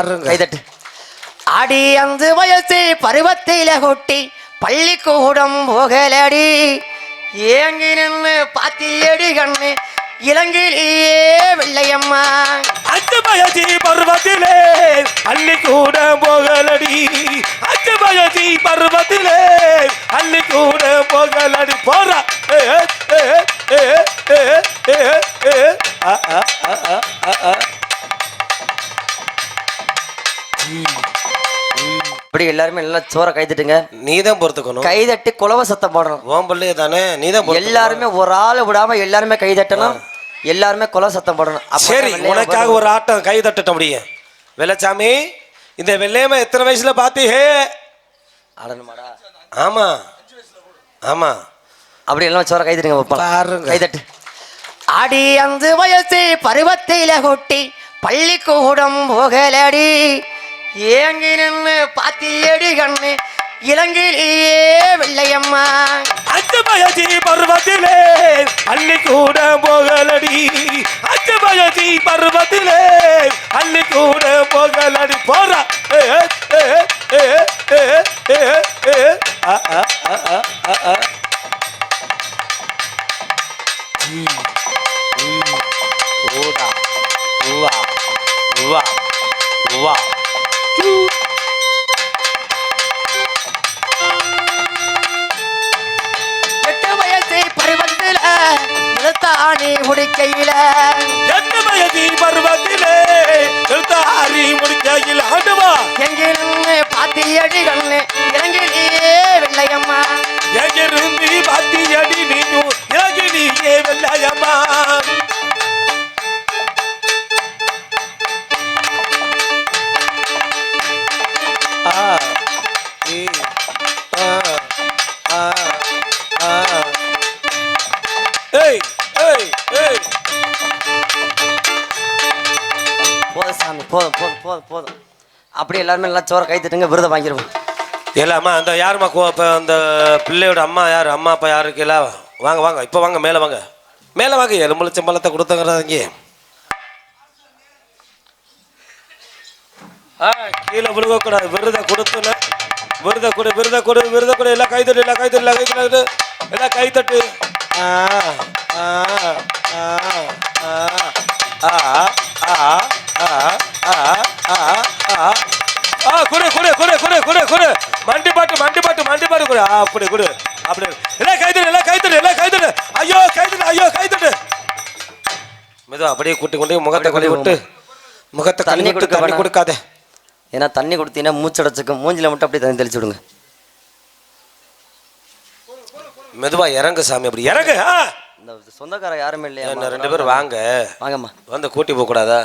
பாருங்க கைதட்டு அடி அந்த வயசு பருவத்தில கொட்டி பள்ளிக்கூடம் போகலடி ஏங்கி நின்று பாத்தியடி கண்ணு இலங்கையிலேயே வெள்ளையம்மா அஞ்சு வயசி பருவத்திலே அள்ளி கூட போகலடி அஞ்சு வயசி பருவத்திலே அள்ளி கூட போகலடி போறா ஏ, ஏ, ஏ, ஏ, ஏ, ஏ. ஆ, ஆ, ஆ, ஆ, ஆ, இப்படி எல்லாருமே நல்லா சோற கைதட்டுங்க. நீதான் பொறுத்துக்கணும். கைதட்டி குலவ சத்தம் போடணும். ஓம் பிள்ளைய தானே நீதான். எல்லாருமே ஒரு ஆள் விடாம எல்லாருமே கைதட்டணும். எல்லாருமே குலவ சத்தம் போடணும். சரி உனக்காக. ஒரு ஆட்டம் கை தட்டட்ட முடியும் வெள்ளச்சாமி இந்த வெள்ளையம்மா எத்தனை வயசுல பாத்தீங்க அடனுமாடா. ஆமா. ஆமா. அப்படி எல்லாம் சோற கைதட்டுங்க வைப்போம். பாருங்க. கைதட்டு. அடி அந்த வயசு பருவத்தில கொட்டி பள்ளிக்கூடம் போகலடி. ஏங்கி நின்று பாத்தியடி கண்ணு இலங்கையிலேயே வெள்ளையம்மா அஞ்சு வயசி பருவத்திலே அள்ளி கூட போகலடி அஞ்சு வயசி பருவத்திலே அள்ளி கூட போகலடி போறா ஏ, ஏ, ஏ, எட்டு வயசு பருவத்தில இழுத்தாணி முடிக்கையில. எட்டு வயசி பருவத்திலே எழுத்தாரி முடிக்கையில். ஆண்டுவா. எங்கிருந்து பாத்தியடி போதும் சாமி போதும் போதும் போதும் போதும். அப்படி எல்லாருமே நல்லா சோற கைத்தட்டுங்க விருதை வாங்கிடுவோம் எல்லாம்மா அந்த யாரும்மா கோ இப்போ அந்த பிள்ளையோட அம்மா யார்? அம்மா அப்பா யாரு இருக்கீங்களா வாங்க வாங்க இப்போ வாங்க மேலே வாங்க. மேலே வாங்க எலும்புல சம்பளத்தை கொடுத்தங்கிறாங்க ஆ கீழே விழுகக்கூடாது விருதை கொடுத்துன விருதை கொடு விருதை கொடு விருதை கொடு எல்லாம் கைத்தட்டு எல்லாம் கைத்தட்டு எல்லாம் கைத்தட்டு எல்லாம் கைத்தட்டு ஆ ஆ ஆ ஆ ஆ. குடு அப்படி குடு அப்படி எல்லாம் கைத்தட்டு எல்லாம் கைத்தட்டு எல்லாம் கைத்தட்டு ஐயோ கைத்தட்டு ஐயோ கைத்தட்டு மெதுவா அப்படியே கூட்டி கொண்டு முகத்தை கழுவி விட்டு முகத்தை தண்ணி கொடுக்க தண்ணி. கொடுக்காத. ஏன்னா தண்ணி கொடுத்தீங்கன்னா மூச்சடைச்சுக்கும். மூஞ்சில மட்டும் அப்படியே தண்ணி தெளிச்சு விடுங்க. மெதுவா இறங்கு சாமி அப்படி இறங்கு சொந்தக்கார யாருமே இல்லையா? ரெண்டு பேரும் வாங்க. வாங்கம்மா. வந்து கூட்டி போக கூடாதா